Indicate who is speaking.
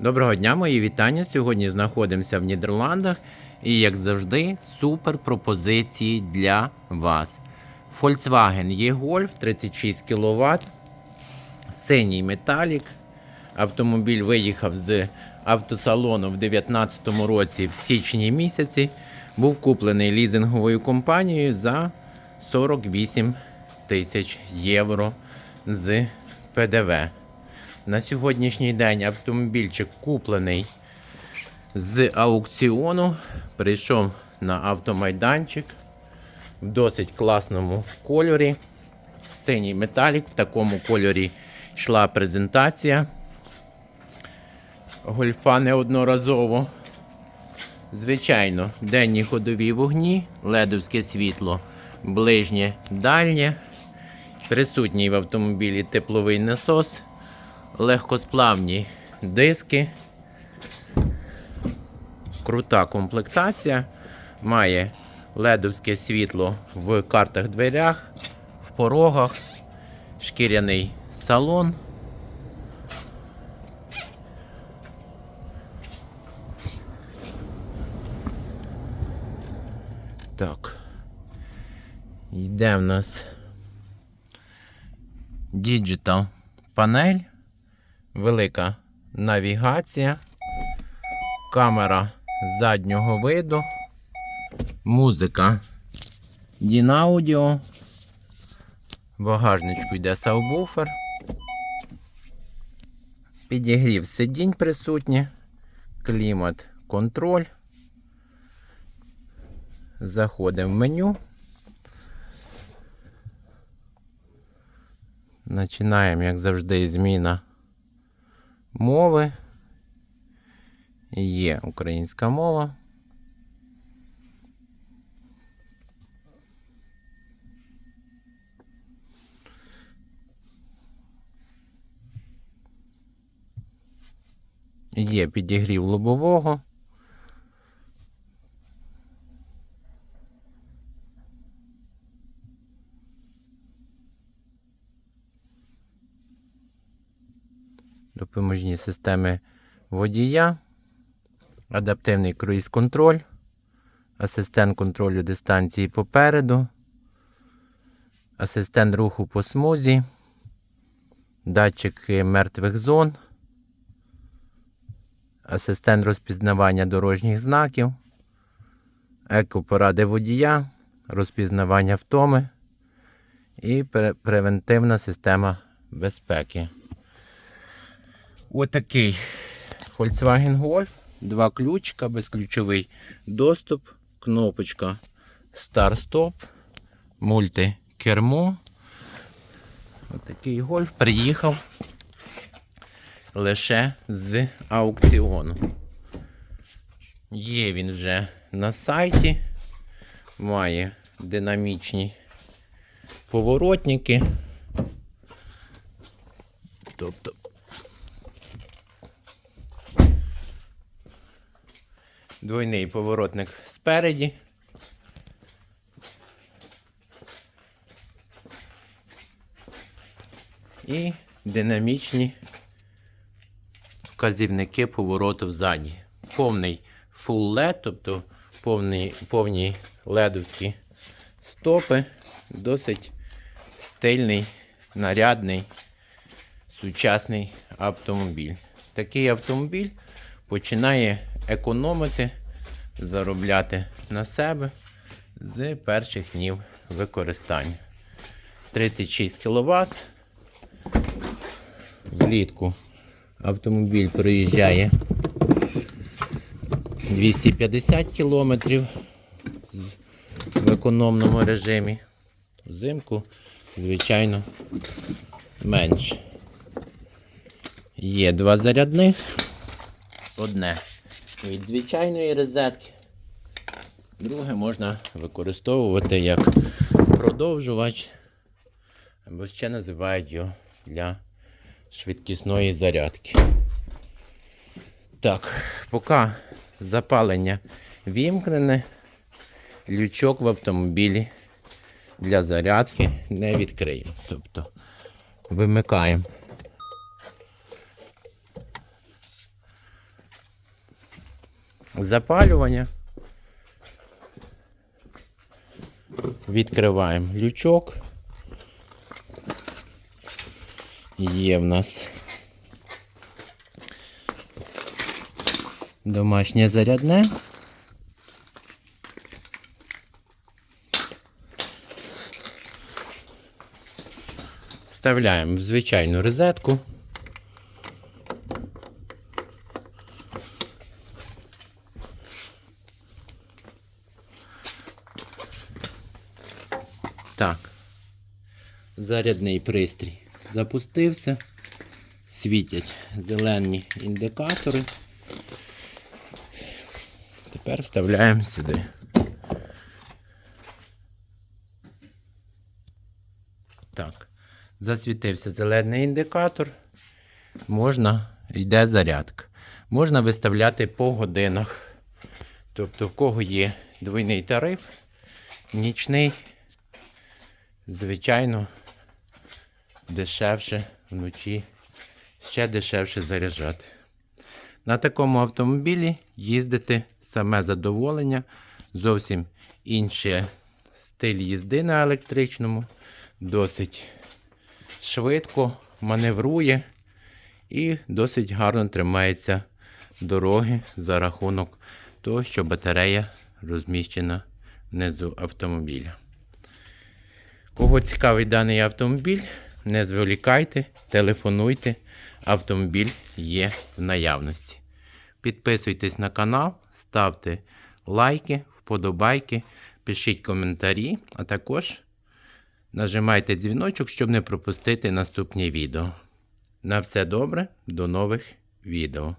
Speaker 1: Доброго дня, мої вітання. Сьогодні знаходимося в Нідерландах і, як завжди, супер пропозиції для вас. Volkswagen E-Golf 36 кВт, синій металік. Автомобіль виїхав з автосалону в 2019 році в січні місяці. Був куплений лізинговою компанією за 48 тисяч євро з ПДВ. На сьогоднішній день автомобільчик куплений з аукціону. Прийшов на автомайданчик в досить класному кольорі. Синій металік. В такому кольорі йшла презентація. Гольфа неодноразово. Звичайно, денні ходові вогні, ледовське світло, ближнє, дальнє. Присутній в автомобілі тепловий насос, легкосплавні диски. Крута комплектація. Має ледовське світло в картах дверях, в порогах, шкіряний салон. Так. Йде в нас Digital панель, велика навігація, камера заднього виду, музика. Дінаудіо, в багажничку йде сабвуфер, підігрів сидінь присутні, клімат контроль. Заходимо в меню. Починаємо, як завжди, зміна мови. Є українська мова. Є підігрів лобового. Допоможні системи водія, адаптивний круїз-контроль, асистент контролю дистанції попереду, асистент руху по смузі, датчики мертвих зон, асистент розпізнавання дорожніх знаків, екопоради водія, розпізнавання втоми і превентивна система безпеки. Отакий Volkswagen Golf. Два ключика, безключовий доступ, кнопочка Start-Stop, мультикермо. Отакий Golf приїхав лише з аукціону. Є він вже на сайті, має динамічні поворотники. Тобто Двойний поворотник спереді. І динамічні вказівники повороту взаді. Повний full LED, тобто повний, повні ледовські стопи. Досить стильний, нарядний, сучасний автомобіль. Такий автомобіль починає економити, заробляти на себе з перших днів використання. 36 кВт. Влітку автомобіль проїжджає 250 км в економному режимі. Взимку, звичайно, менше. Є два зарядних. Одне від звичайної розетки. Друге можна використовувати як продовжувач, або ще називають його для швидкісної зарядки. Так, поки запалення вімкнене, лючок в автомобілі для зарядки не відкриємо. Тобто вимикаємо запалювання. Відкриваємо лючок. Є в нас домашнє зарядне. Вставляємо в звичайну розетку. Так. Зарядний пристрій запустився. Світять зелені індикатори. Тепер вставляємо сюди. Так. Засвітився зелений індикатор. Можна, йде зарядка. Можна виставляти по годинах. Тобто, в кого є двойний тариф, нічний, звичайно, дешевше вночі, ще дешевше заряджати. На такому автомобілі їздити саме задоволення, зовсім інший стиль їзди на електричному, досить швидко маневрує і досить гарно тримається дороги за рахунок того, що батарея розміщена внизу автомобіля. Кого цікавий даний автомобіль, не зволікайте, телефонуйте. Автомобіль є в наявності. Підписуйтесь на канал, ставте лайки, вподобайки, пишіть коментарі, а також нажимайте дзвіночок, щоб не пропустити наступні відео. На все добре, до нових відео.